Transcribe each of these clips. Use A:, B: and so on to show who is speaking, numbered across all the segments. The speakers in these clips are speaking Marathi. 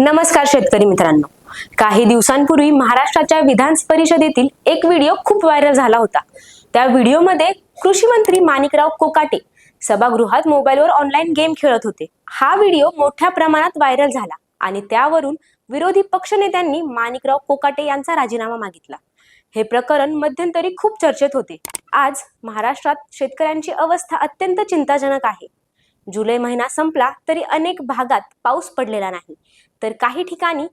A: नमस्कार शेतकरी मित्रांनो. काही दिवसांपूर्वी महाराष्ट्राच्या विधान परिषदेतील एक व्हिडिओ खूप व्हायरल झाला होता. त्या व्हिडिओमध्ये कृषी मंत्री माणिकराव कोकाटे सभागृहात मोबाईलवर ऑनलाईन गेम खेळत होते. हा व्हिडिओ मोठ्या प्रमाणात व्हायरल झाला आणि त्यावरून विरोधी पक्षनेत्यांनी माणिकराव कोकाटे यांचा राजीनामा मागितला. हे प्रकरण मध्यंतरी खूप चर्चेत होते. आज महाराष्ट्रात शेतकऱ्यांची अवस्था अत्यंत चिंताजनक आहे. जुलै महिना संपला तरी अनेक भागात पाऊस पडलेला नाही. तर काही ठिकाणी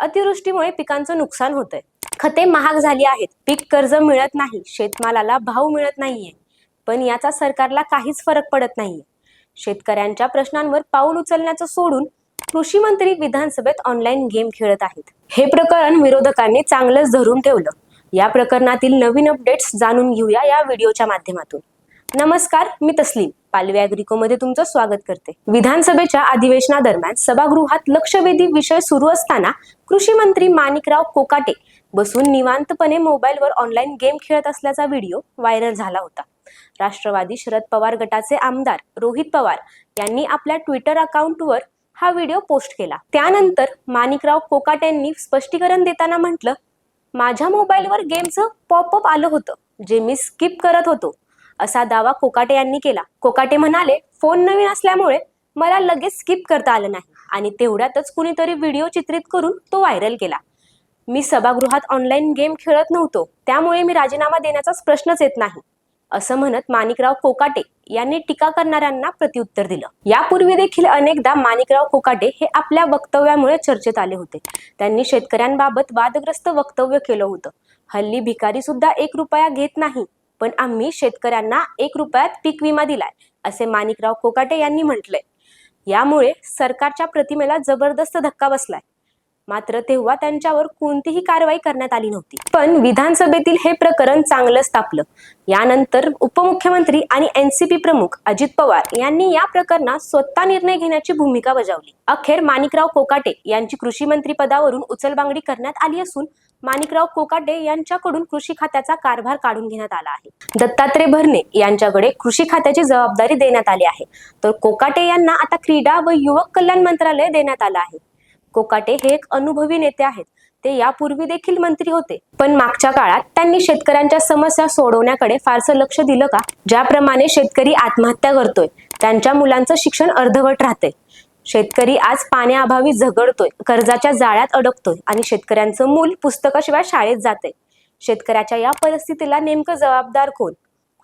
A: अतिवृष्टीमुळे पिकांचं नुकसान होतंय. खते महाग झाली आहेत. पीक कर्ज मिळत नाही. शेतमालाला भाव मिळत नाहीये. पण याचा सरकारला काहीच फरक पडत नाहीये. शेतकऱ्यांच्या प्रश्नांवर पाऊल उचलण्याचं सोडून कृषी मंत्री विधानसभेत ऑनलाईन गेम खेळत आहेत. हे प्रकरण विरोधकांनी चांगलंच धरून ठेवलं. या प्रकरणातील नवीन अपडेट्स जाणून घेऊया या व्हिडिओच्या माध्यमातून. नमस्कार मी तस्लीम. पालवी अॅग्रिको मध्ये तुमचं स्वागत करते. विधानसभेच्या अधिवेशनादरम्यान सभागृहात लक्षवेधी विषय सुरू असताना कृषी मंत्री माणिकराव कोकाटे बसून निवांतपणे मोबाईलवर ऑनलाईन गेम खेळत असल्याचा व्हिडिओ व्हायरल झाला होता. राष्ट्रवादी शरद पवार गटाचे आमदार रोहित पवार यांनी आपल्या ट्विटर अकाउंटवर हा व्हिडिओ पोस्ट केला. त्यानंतर माणिकराव कोकाटेंनी स्पष्टीकरण देताना म्हटलं माझ्या मोबाईलवर गेमचं पॉपअप आलं होतं जे मी स्किप करत होतो. असा दावा कोकाटे यांनी केला. कोकाटे म्हणाले फोन नवीन असल्यामुळे मला लगेच स्किप करता आलं नाही. आणि तेवढ्यातच कुणीतरी व्हिडिओ चित्रित करून तो व्हायरल केला मी सभागृहात ऑनलाईन गेम खेळत नव्हतो. त्यामुळे मी राजीनामा देण्याचाच प्रश्नच येत नाही असं म्हणत माणिकराव कोकाटे यांनी टीका करणाऱ्यांना प्रत्युत्तर दिलं. यापूर्वी देखील अनेकदा माणिकराव कोकाटे हे आपल्या वक्तव्यामुळे चर्चेत आले होते. त्यांनी शेतकऱ्यांबाबत वादग्रस्त वक्तव्य केलं होतं. हल्ली भिकारी सुद्धा एक रुपया घेत नाही. पण आम्ही शेतकऱ्यांना एक रुपयात पीक विमा दिलाय असे माणिकराव कोकाटे यांनी म्हटलंय. यामुळे सरकारच्या प्रतिमेला जबरदस्त धक्का बसलाय. मात्र तेव्हा त्यांच्यावर कोणतीही कारवाई करण्यात आली नव्हती. पण विधानसभेतील हे प्रकरण चांगलंच तापलं. यानंतर उपमुख्यमंत्री आणि एनसीपी प्रमुख अजित पवार यांनी या प्रकरणात स्वतः निर्णय घेण्याची भूमिका बजावली. अखेर माणिकराव कोकाटे यांची कृषी मंत्री पदावरून उचलबांगडी करण्यात आली असून माणिकराव कोकाटे यांच्याकडून कृषी खात्याचा कारभार काढून घेण्यात आला आहे. दत्तात्रय भरणे यांच्याकडे कृषी खात्याची जबाबदारी देण्यात आली आहे. तर कोकाटे यांना आता क्रीडा व युवक कल्याण मंत्रालय देण्यात आलं आहे. कोकाटे हे एक अनुभवी नेते आहेत. ते यापूर्वी देखील मंत्री होते. पण मागच्या काळात त्यांनी शेतकऱ्यांच्या समस्या सोडवण्याकडे फारसं लक्ष दिलं का? ज्याप्रमाणे शेतकरी आत्महत्या करतोय त्यांच्या मुलांचं शिक्षण अर्धवट राहतंय. शेतकरी आज पाण्याअभावी झगडतोय कर्जाच्या जाळ्यात अडकतोय आणि शेतकऱ्यांचं मूल पुस्तकाशिवाय शाळेत जाते शेतकऱ्याच्या या परिस्थितीला नेमकं जबाबदार कोण?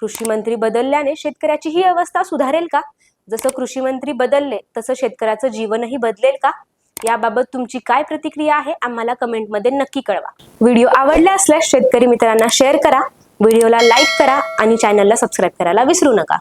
A: कृषी मंत्री बदलल्याने शेतकऱ्याची ही अवस्था सुधारेल का? जसं कृषी मंत्री बदलले तसं शेतकऱ्याचं जीवनही बदलेल का? याबाबत तुमची काय प्रतिक्रिया आहे आम्हाला कमेंटमध्ये नक्की कळवा. व्हिडिओ आवडला असल्यास शेतकरी मित्रांना शेअर करा व्हिडिओला लाईक करा आणि चॅनलला सबस्क्राईब करायला विसरू नका.